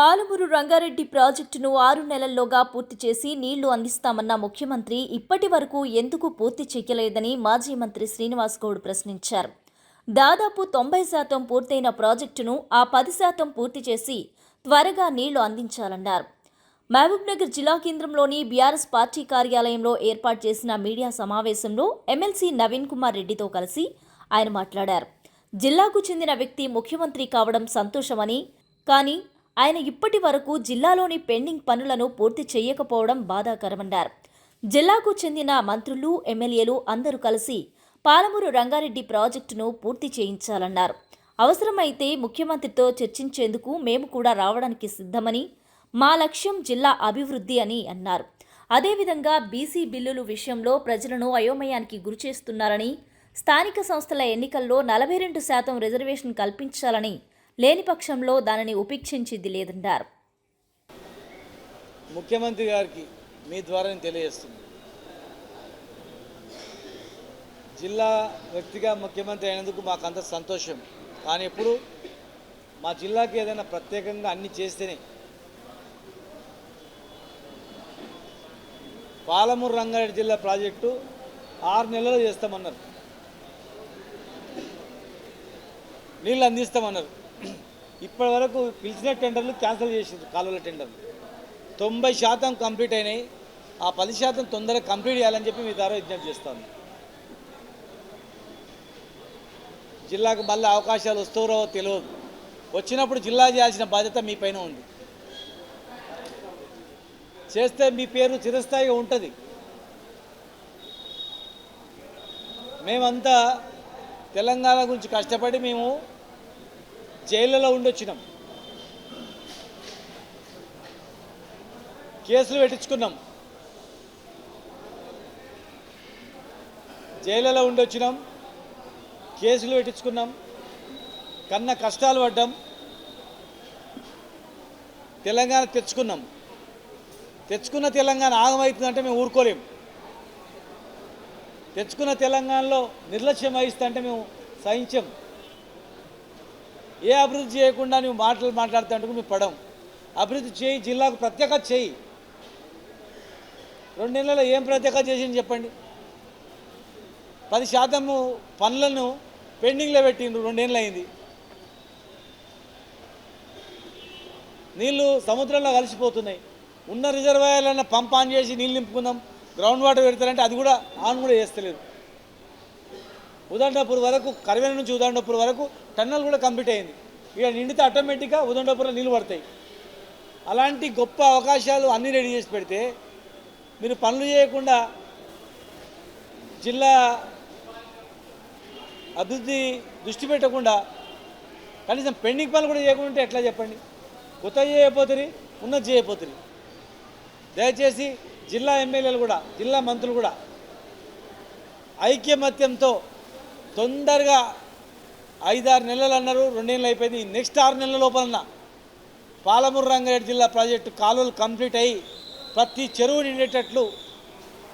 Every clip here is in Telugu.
పాలమూరు రంగారెడ్డి ప్రాజెక్టును ఆరు నెలల్లోగా పూర్తి చేసి నీళ్ళు అందిస్తామన్న ముఖ్యమంత్రి ఇప్పటి వరకు ఎందుకు పూర్తి చేయలేదని మాజీ మంత్రి శ్రీనివాస్ గౌడ్ ప్రశ్నించారు. దాదాపు తొంభై శాతం పూర్తయిన ప్రాజెక్టును ఆ పది శాతం పూర్తి చేసి త్వరగా నీళ్ళు అందించాలన్నారు. మహబూబ్నగర్ జిల్లా కేంద్రంలోని బీఆర్ఎస్ పార్టీ కార్యాలయంలో ఏర్పాటు చేసిన మీడియా సమావేశంలో ఎమ్మెల్సీ నవీన్ కుమార్ రెడ్డితో కలిసి ఆయన మాట్లాడారు. జిల్లాకు చెందిన వ్యక్తి ముఖ్యమంత్రి కావడం సంతోషమని కానీ ఆయన ఇప్పటి వరకు జిల్లాలోని పెండింగ్ పనులను పూర్తి చేయకపోవడం బాధాకరమన్నారు. జిల్లాకు చెందిన మంత్రులు ఎమ్మెల్యేలు అందరూ కలిసి పాలమూరు రంగారెడ్డి ప్రాజెక్టును పూర్తి చేయించాలన్నారు. అవసరమైతే ముఖ్యమంత్రితో చర్చించేందుకు మేము కూడా రావడానికి సిద్ధమని మా లక్ష్యం జిల్లా అభివృద్ధి అని అన్నారు. అదేవిధంగా బీసీ బిల్లులు విషయంలో ప్రజలను అయోమయానికి గురిచేస్తున్నారని స్థానిక సంస్థల ఎన్నికల్లో నలభై రెండు శాతం రిజర్వేషన్ కల్పించాలని లేని పక్షంలో దానిని ఉపేక్షించింది లేదన్నారు ముఖ్యమంత్రి గారికి మీ ద్వారా నేను తెలియజేస్తుంది. జిల్లా వ్యక్తిగా ముఖ్యమంత్రి అయినందుకు మాకు అంత సంతోషం. కానీ ఎప్పుడు మా జిల్లాకి ఏదైనా ప్రత్యేకంగా అన్ని చేస్తేనే పాలమూరు రంగారెడ్డి జిల్లా ప్రాజెక్టు ఆరు నెలలు చేస్తామన్నారు. నీళ్ళు అందిస్తామన్నారు. ఇప్పటి వరకు పిలిచిన టెండర్లు క్యాన్సిల్ చేసింది కాలువల టెండర్లు. తొంభై శాతం కంప్లీట్ అయినాయి. ఆ పది శాతం తొందరగా కంప్లీట్ చేయాలని చెప్పి మీ ద్వారా విజ్ఞప్తి చేస్తాను. జిల్లాకు మళ్ళీ అవకాశాలు వస్తారో తెలియదు. వచ్చినప్పుడు జిల్లా చేయాల్సిన బాధ్యత మీ పైన ఉంది. చేస్తే మీ పేరు చిరస్థాయిగా ఉంటుంది. మేమంతా తెలంగాణ గురించి కష్టపడి మేము జైళ్ళలో ఉండొచ్చినాం. కేసులు పెట్టించుకున్నాం. జైళ్ళలో ఉండొచ్చినాం. కేసులు పెట్టించుకున్నాం. కన్న కష్టాలు పడ్డాం. తెలంగాణ తెచ్చుకున్నాం. తెచ్చుకున్న తెలంగాణ ఆగమవుతుందంటే మేము ఊరుకోలేము తెచ్చుకున్న తెలంగాణలో నిర్లక్ష్యం వహిస్తుంటే మేము సహించాం. ఏ అభివృద్ధి చేయకుండా నువ్వు మాటలు మాట్లాడుతుంటే మేము పడం అభివృద్ధి చేయి జిల్లాకు ప్రత్యేక చేయి. రెండు నెలల్లో ఏం ప్రత్యేక చేసింది చెప్పండి? పది శాతము పనులను పెండింగ్లో పెట్టిండ్రు రెండేళ్ళు అయింది. నీళ్ళు సముద్రంలో కలిసిపోతున్నాయి. ఉన్న రిజర్వాయర్లన్న పంప్ ఆన్ చేసి నీళ్ళు నింపుకుందాం గ్రౌండ్ వాటర్ పెడతారంటే అది కూడా ఆన్ కూడా చేస్తలేదు. ఉదండపూర్ వరకు కరివేన నుంచి ఉదండపూర్ వరకు టన్నల్ కూడా కంప్లీట్ అయింది. ఇక నిండితే ఆటోమేటిక్గా ఉదండపూర్లో నీళ్ళు పడతాయి. అలాంటి గొప్ప అవకాశాలు అన్నీ రెడీ చేసి పెడితే మీరు పనులు చేయకుండా జిల్లా అభివృద్ధి దృష్టి పెట్టకుండా కనీసం పెండింగ్ పనులు కూడా చేయకుండా ఎట్లా చెప్పండి? కొత్త చేయకపోతుంది ఉన్నది చేయకపోతుంది దయచేసి జిల్లా ఎమ్మెల్యేలు కూడా జిల్లా మంత్రులు కూడా ఐక్యమత్యంతో తొందరగా ఐదారు నెలలు అన్నారు రెండేళ్ళు అయిపోయింది. నెక్స్ట్ ఆరు నెలల లోపలన్న పాలమూరు రంగారెడ్డి జిల్లా ప్రాజెక్టు కాలువలు కంప్లీట్ అయ్యి ప్రతి చెరువు నిండేటట్లు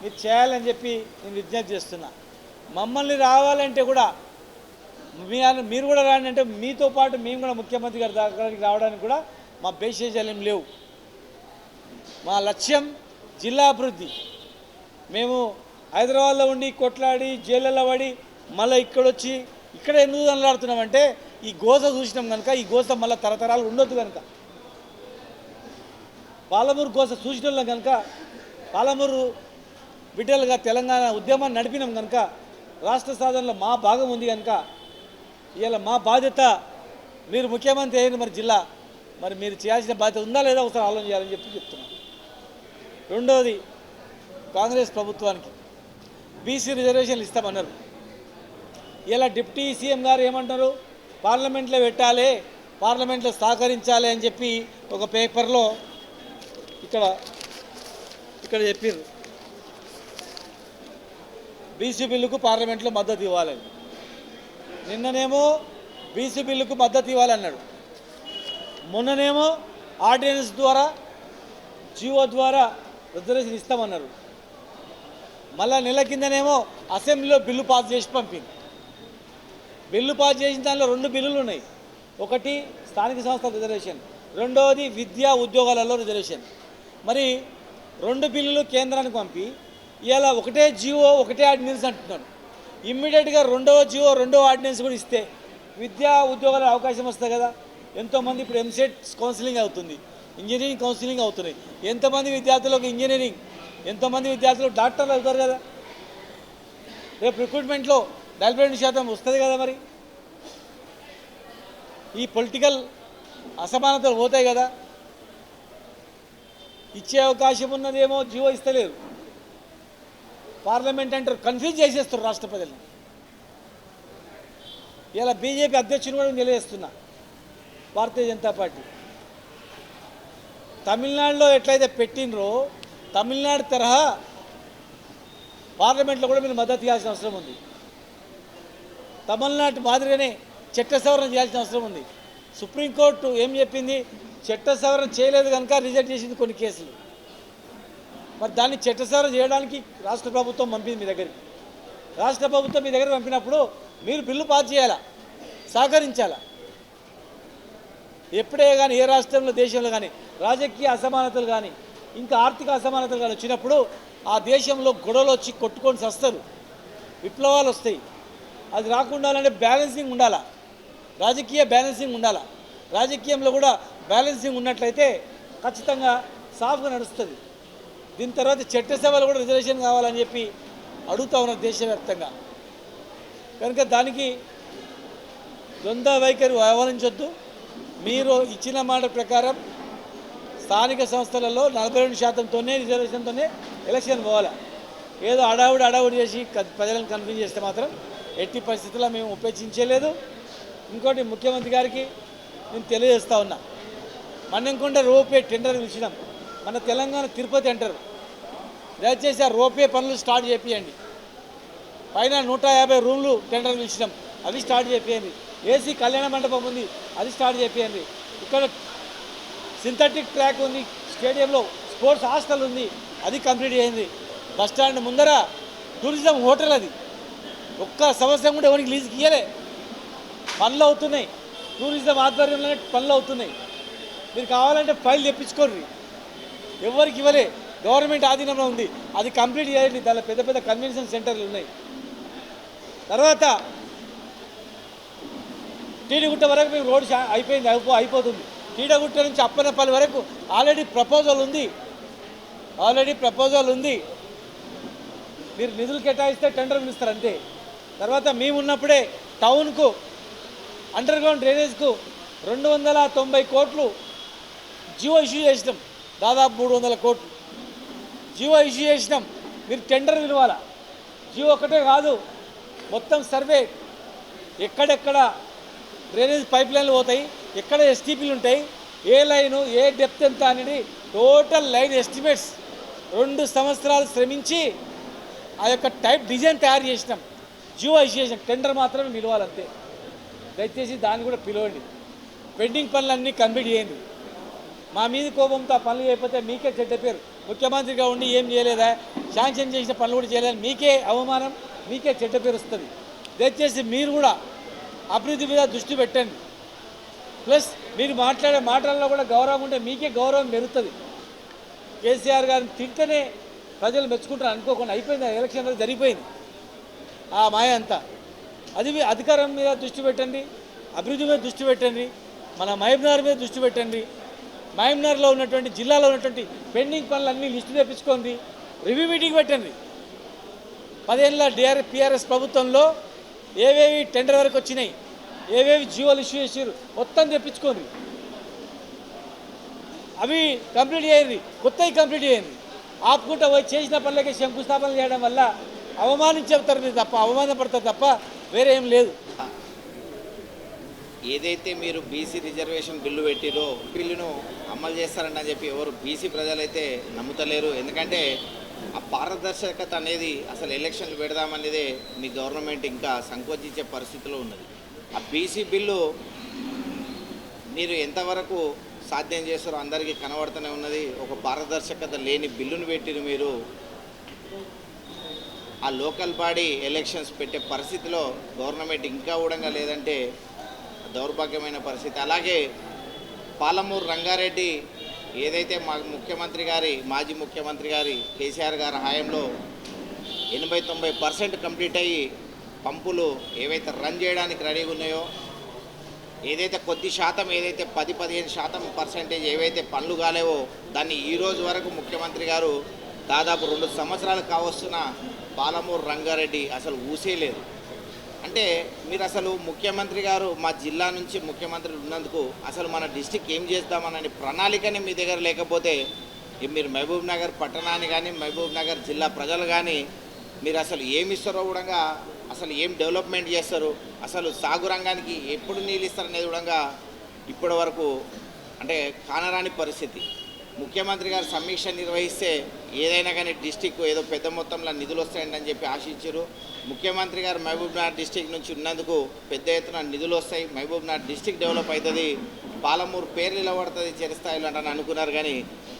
మీరు చేయాలని చెప్పి నేను విజ్ఞప్తి చేస్తున్నా. మమ్మల్ని రావాలంటే కూడా మీ మీరు కూడా రాండి అంటే మీతో పాటు మేము కూడా ముఖ్యమంత్రి గారి దగ్గరికి రావడానికి కూడా మా బేసేజాలు ఏం లేవు. మా లక్ష్యం జిల్లా అభివృద్ధి. మేము హైదరాబాద్లో ఉండి కొట్లాడి జైళ్ళలో పడి మళ్ళీ ఇక్కడొచ్చి ఇక్కడ ఎందుకు దండలాడుతున్నామంటే ఈ గోస చూసినాం కనుక ఈ గోస మళ్ళీ తరతరాలు ఉండొద్దు కనుక పాలమూరు గోస చూసిన వాళ్ళం కనుక పాలమూరు బిడ్డలుగా తెలంగాణ ఉద్యమాన్ని నడిపినాం కనుక రాష్ట్ర సాధనలో మా భాగం ఉంది కనుక ఇవాళ మా బాధ్యత మీరు ముఖ్యమంత్రి అయిన మరి జిల్లా. మరి మీరు చేయాల్సిన బాధ్యత ఉందా లేదా ఒకసారి ఆలోచన చేయాలని చెప్పి చెప్తున్నాను రెండవది కాంగ్రెస్ ప్రభుత్వానికి బీసీ రిజర్వేషన్లు ఇస్తామన్నారు. ఇలా డిప్యూటీ సీఎం గారు ఏమంటారు? పార్లమెంట్లో పెట్టాలి పార్లమెంట్లో సహకరించాలి అని చెప్పి ఒక పేపర్లో ఇక్కడ ఇక్కడ చెప్పారు బీసీ బిల్లుకు పార్లమెంట్లో మద్దతు ఇవ్వాలని నిన్ననేమో బీసీ బిల్లుకు మద్దతు ఇవ్వాలన్నాడు మొన్ననేమో ఆర్డినెన్స్ ద్వారా జీవో ద్వారా రిజర్వేషన్ ఇస్తామన్నారు. మళ్ళా నెల కిందనేమో అసెంబ్లీలో బిల్లు పాస్ చేసి పంపింది. బిల్లు పాస్ చేసిన దానిలో రెండు బిల్లులు ఉన్నాయి. ఒకటి స్థానిక సంస్థల రిజర్వేషన్ రెండవది విద్యా ఉద్యోగాలలో రిజర్వేషన్. మరి రెండు బిల్లులు కేంద్రానికి పంపి ఇలా ఒకటే జియో ఒకటే ఆర్డినెన్స్ అంటున్నాను ఇమ్మీడియట్గా రెండవ జియో రెండవ ఆర్డినెన్స్ కూడా ఇస్తే విద్యా ఉద్యోగాల అవకాశం వస్తుంది కదా. ఎంతోమంది ఇప్పుడు ఎంసెట్ కౌన్సిలింగ్ అవుతుంది ఇంజనీరింగ్ కౌన్సిలింగ్ అవుతున్నాయి. ఎంతమంది విద్యార్థులకు ఇంజనీరింగ్ ఎంతోమంది విద్యార్థులు డాక్టర్లు అవుతారు కదా. రేపు రిక్రూట్మెంట్లో నలభై రెండు శాతం వస్తుంది కదా మరి? ఈ పొలిటికల్ అసమానతలు పోతాయి కదా. ఇచ్చే అవకాశం ఉన్నదేమో జీవో ఇస్తలేరు పార్లమెంట్ అంటారు కన్ఫ్యూజ్ చేసేస్తారు రాష్ట్ర ప్రజల్ని. ఇలా బీజేపీ అధ్యక్షుని కూడా నిలవేస్తున్నా భారతీయ జనతా పార్టీ. తమిళనాడులో ఎట్లయితే పెట్టినరో తమిళనాడు తరహా పార్లమెంట్లో కూడా మీరు మద్దతు ఇవ్వాల్సిన అవసరం ఉంది. తమిళనాడు మాదిరిగానే చట్ట సవరణ చేయాల్సిన అవసరం ఉంది. సుప్రీంకోర్టు ఏం చెప్పింది? చట్ట సవరణ చేయలేదు కనుక రిజెక్ట్ చేసింది కొన్ని కేసులు. మరి దాన్ని చట్ట సవరణ చేయడానికి రాష్ట్ర ప్రభుత్వం పంపింది మీ దగ్గరికి. రాష్ట్ర ప్రభుత్వం మీ దగ్గర పంపినప్పుడు మీరు బిల్లు పాస్ చేయాలా? సహకరించాలా? ఎప్పుడే కానీ ఏ రాష్ట్రంలో దేశంలో కానీ రాజకీయ అసమానతలు కానీ ఇంకా ఆర్థిక అసమానతలు కానీ వచ్చినప్పుడు ఆ దేశంలో గొడవలు వచ్చి కొట్టుకొని సస్తారు. విప్లవాలు వస్తాయి. అది రాకుండా బ్యాలెన్సింగ్ ఉండాలా? రాజకీయ బ్యాలెన్సింగ్ ఉండాలా? రాజకీయంలో కూడా బ్యాలెన్సింగ్ ఉన్నట్లయితే ఖచ్చితంగా సాఫ్గా నడుస్తుంది. దీని తర్వాత చట్టసభలు కూడా రిజర్వేషన్ కావాలని చెప్పి అడుగుతా ఉన్నారు దేశవ్యాప్తంగా. కనుక దానికి ద్వంద్వ వైఖరి వ్యవహరించొద్దు మీరు ఇచ్చిన మాట ప్రకారం స్థానిక సంస్థలలో నలభై రెండు శాతంతోనే రిజర్వేషన్తోనే ఎలక్షన్ పోవాలి? ఏదో అడావుడి అడావుడి చేసి ప్రజలను కన్ఫ్యూజ్ చేస్తే మాత్రం ఎట్టి పరిస్థితుల్లో మేము ఉపేక్షించలేదు. ఇంకోటి ముఖ్యమంత్రి గారికి నేను తెలియజేస్తా ఉన్నా. మన్నంకొండ రోపే టెండర్ పిలిచినాం. మన తెలంగాణ తిరుపతి అంటారు. దయచేసి ఆ రోపే పనులు స్టార్ట్ చేపియండి. పైన నూట యాభై రూమ్లు టెండర్ పిలిచినాం. అది స్టార్ట్ చేపియండి. ఏసీ కళ్యాణ మండపం ఉంది అది స్టార్ట్ చేపియండి. ఇక్కడ సింథటిక్ ట్రాక్ ఉంది స్టేడియంలో స్పోర్ట్స్ హాస్టల్ ఉంది అది కంప్లీట్ చేయండి. బస్ స్టాండ్ ముందర టూరిజం హోటల్ అది. ఒక్క సంవత్సరం కూడా ఎవరికి లీజుకి ఇయ్యలే. పనులు అవుతున్నాయి. టూరిజం ఆధ్వర్యంలోనే పనులు అవుతున్నాయి. మీరు కావాలంటే ఫైల్ తెప్పించుకోర్రి ఎవరికి ఇవ్వలే. గవర్నమెంట్ ఆధీనంలో ఉంది. అది కంప్లీట్ చేయండి. దానిలో పెద్ద పెద్ద కన్వెన్షన్ సెంటర్లు ఉన్నాయి. తర్వాత టీడీగుట్ట వరకు మీకు రోడ్ అయిపోయింది అయిపో అయిపోతుంది. టీడగుట్ట నుంచి అప్పనపల్లి వరకు ఆల్రెడీ ప్రపోజల్ ఉంది. ఆల్రెడీ ప్రపోజల్ ఉంది. మీరు నిధులు కేటాయిస్తే టెండర్ పిలుస్తారు అంతే. తర్వాత మేము ఉన్నప్పుడే టౌన్కు అండర్ గ్రౌండ్ డ్రైనేజ్కు రెండు వందల తొంభై కోట్లు జియో ఇష్యూ చేసినాం. దాదాపు మూడు వందల కోట్లు. జియో ఇష్యూ చేసినాం. మీరు టెండర్ పిలవాలా జియో ఒకటే కాదు మొత్తం సర్వే ఎక్కడెక్కడ డ్రైనేజ్ పైప్ లైన్లు పోతాయి ఎక్కడ ఎస్టీపీలు ఉంటాయి ఏ లైను ఏ డెప్త్ ఎంత అనేది టోటల్ లైన్ ఎస్టిమేట్స్ రెండు సంవత్సరాలు శ్రమించి ఆ యొక్క టైప్ డిజైన్ తయారు చేసినాం. జియో టెండర్ మాత్రమే పిలవాలంతే దయచేసి దాన్ని కూడా పిలవండి. పెండింగ్ పనులన్నీ కంప్లీట్ చేయండి. మా మీద కోపంతో ఆ పనులు చేయకపోతే మీకే చెడ్డ పేరు. ముఖ్యమంత్రిగా ఉండి ఏం చేయలేదా? శాంక్షన్ చేసిన పనులు కూడా చేయలేదు మీకే అవమానం మీకే చెడ్డ పేరు వస్తుంది. దయచేసి మీరు కూడా అభివృద్ధి మీద దృష్టి పెట్టండి. ప్లస్ మీరు మాట్లాడే మాటల్లో కూడా గౌరవం ఉంటే మీకే గౌరవం పెరుగుతుంది కేసీఆర్ గారిని తింటేనే ప్రజలు మెచ్చుకుంటారు అనుకోకుండా అయిపోయింది. ఎలక్షన్ జరిగిపోయింది. ఆ మాయ అంతా. అది మీ అధికారం మీద దృష్టి పెట్టండి అభివృద్ధి మీద దృష్టి పెట్టండి మన మహబూబ్నగర్ మీద దృష్టి పెట్టండి. మహబూబ్నగర్లో ఉన్నటువంటి జిల్లాలో ఉన్నటువంటి పెండింగ్ పనులన్నీ లిస్టు తెప్పించుకోండి రివ్యూ మీటింగ్ పెట్టండి. పదేళ్ళ డిఆర్ పిఆర్ఎస్ ప్రభుత్వంలో ఏవేవి టెండర్ వరకు వచ్చినాయి ఏవేవి జియోలు ఇష్యూ చేసారు మొత్తం తెప్పించుకోండి. అవి కంప్లీట్ చేయండి కొత్తవి కంప్లీట్ చేయండి. ఆపుకుంటా పోయి చేసిన పనులకి శంకుస్థాపన చేయడం వల్ల అవమానించేస్తారు మీరు తప్ప అవమానపడతారు తప్ప వేరే ఏం లేదు. ఏదైతే మీరు బీసీ రిజర్వేషన్ బిల్లు పెట్టిరో బిల్లును అమలు చేస్తారని చెప్పి ఎవరు బీసీ ప్రజలైతే నమ్ముతలేరు. ఎందుకంటే ఆ పారదర్శకత అనేది అసలు ఎలక్షన్లు పెడదామనేదే మీ గవర్నమెంట్ ఇంకా సంకోచించే పరిస్థితిలో ఉన్నది. ఆ బీసీ బిల్లు మీరు ఎంతవరకు సాధ్యం చేస్తారో అందరికీ కనబడుతూనే ఉన్నది. ఒక పారదర్శకత లేని బిల్లును పెట్టిరు మీరు. ఆ లోకల్ బాడీ ఎలక్షన్స్ పెట్టే పరిస్థితిలో గవర్నమెంట్ ఇంకా కూడా లేదంటే దౌర్భాగ్యమైన పరిస్థితి. అలాగే పాలమూరు రంగారెడ్డి ఏదైతే మా ముఖ్యమంత్రి గారి మాజీ ముఖ్యమంత్రి గారి కేసీఆర్ గారి హయాంలో ఎనభై తొంభై పర్సెంట్ కంప్లీట్ అయ్యి పంపులు ఏవైతే రన్ చేయడానికి రెడీగా ఉన్నాయో ఏదైతే కొద్ది శాతం ఏదైతే పది పదిహేను శాతం పర్సెంటేజ్ ఏవైతే పనులు కాలేవో దాన్ని ఈరోజు వరకు ముఖ్యమంత్రి గారు దాదాపు రెండు సంవత్సరాలు కావస్తున్న పాలమూరు రంగారెడ్డి అసలు ఊసేయలేదు అంటే మీరు అసలు ముఖ్యమంత్రి గారు మా జిల్లా నుంచి ముఖ్యమంత్రి ఉన్నందుకు అసలు మన డిస్టిక్ ఏం చేద్దామనని ప్రణాళికని మీ దగ్గర లేకపోతే మీరు మహబూబ్ నగర్ పట్టణాన్ని కానీ మహబూబ్ నగర్ జిల్లా ప్రజలు కానీ మీరు అసలు ఏమి ఇస్తారో కూడా అసలు ఏం డెవలప్మెంట్ చేస్తారు? అసలు సాగు రంగానికి ఎప్పుడు నీళ్ళు ఇస్తారనేది కూడా ఇప్పటి వరకు అంటే కానరాని పరిస్థితి. ముఖ్యమంత్రి గారు సమీక్ష నిర్వహిస్తే ఏదైనా కానీ డిస్టిక్ ఏదో పెద్ద మొత్తంలో నిధులు వస్తాయండి చెప్పి ఆశించారు. ముఖ్యమంత్రి గారు మహబూబ్నగర్ డిస్టిక్ నుంచి ఉన్నందుకు పెద్ద ఎత్తున నిధులు వస్తాయి. మహబూబ్నగర్ డిస్టిక్ డెవలప్ అవుతుంది. పాలమూరు పేరు నిలబడుతుంది చిరస్థాయిలో అంటే అనుకున్నారు కానీ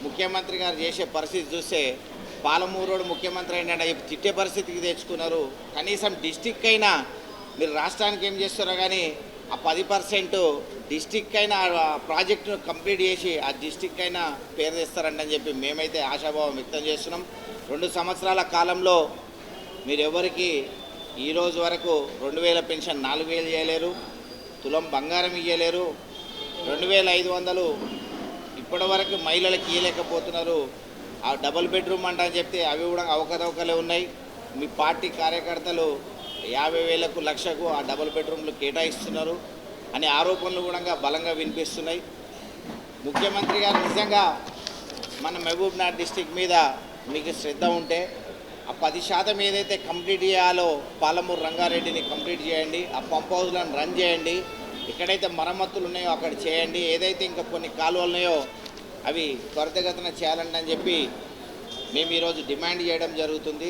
ముఖ్యమంత్రి గారు చేసే పరిస్థితి చూస్తే పాలమూరోడు ముఖ్యమంత్రి అయినా తిట్టే పరిస్థితికి తెచ్చుకున్నారు. కనీసం డిస్టిక్ అయినా మీరు రాష్ట్రానికి ఏం చేస్తారో కానీ ఆ పది పర్సెంట్ డిస్టిక్ అయినా ప్రాజెక్టును కంప్లీట్ చేసి ఆ డిస్టిక్ అయినా పేరు తెస్తారండి అని చెప్పి మేమైతే ఆశాభావం వ్యక్తం చేస్తున్నాం. రెండు సంవత్సరాల కాలంలో మీరు ఎవరికి ఈరోజు వరకు రెండు వేల పెన్షన్ నాలుగు వేలు చేయలేరు తులం బంగారం ఇవ్వలేరు రెండు వేల ఐదు వందలు ఇప్పటి వరకు మహిళలకు ఇవ్వలేకపోతున్నారు ఆ డబుల్ బెడ్రూమ్ అంట అని చెప్తే అవి కూడా అవకతవకలే ఉన్నాయి. మీ పార్టీ కార్యకర్తలు యాభై వేలకు లక్షకు ఆ డబుల్ బెడ్రూమ్లు కేటాయిస్తున్నారు అనే ఆరోపణలు కూడా బలంగా వినిపిస్తున్నాయి. ముఖ్యమంత్రి గారు నిజంగా మన మహబూబ్నగర్ డిస్టిక్ మీద మీకు శ్రద్ధ ఉంటే ఆ పది శాతం ఏదైతే కంప్లీట్ చేయాలో పాలమూరు రంగారెడ్డిని కంప్లీట్ చేయండి ఆ పంప్ హౌస్లను రన్ చేయండి ఎక్కడైతే మరమ్మతులు ఉన్నాయో అక్కడ చేయండి ఏదైతే ఇంకా కొన్ని కాలువలు ఉన్నాయో అవి త్వరితగతిన చేయాలండి అని చెప్పి మేము ఈరోజు డిమాండ్ చేయడం జరుగుతుంది.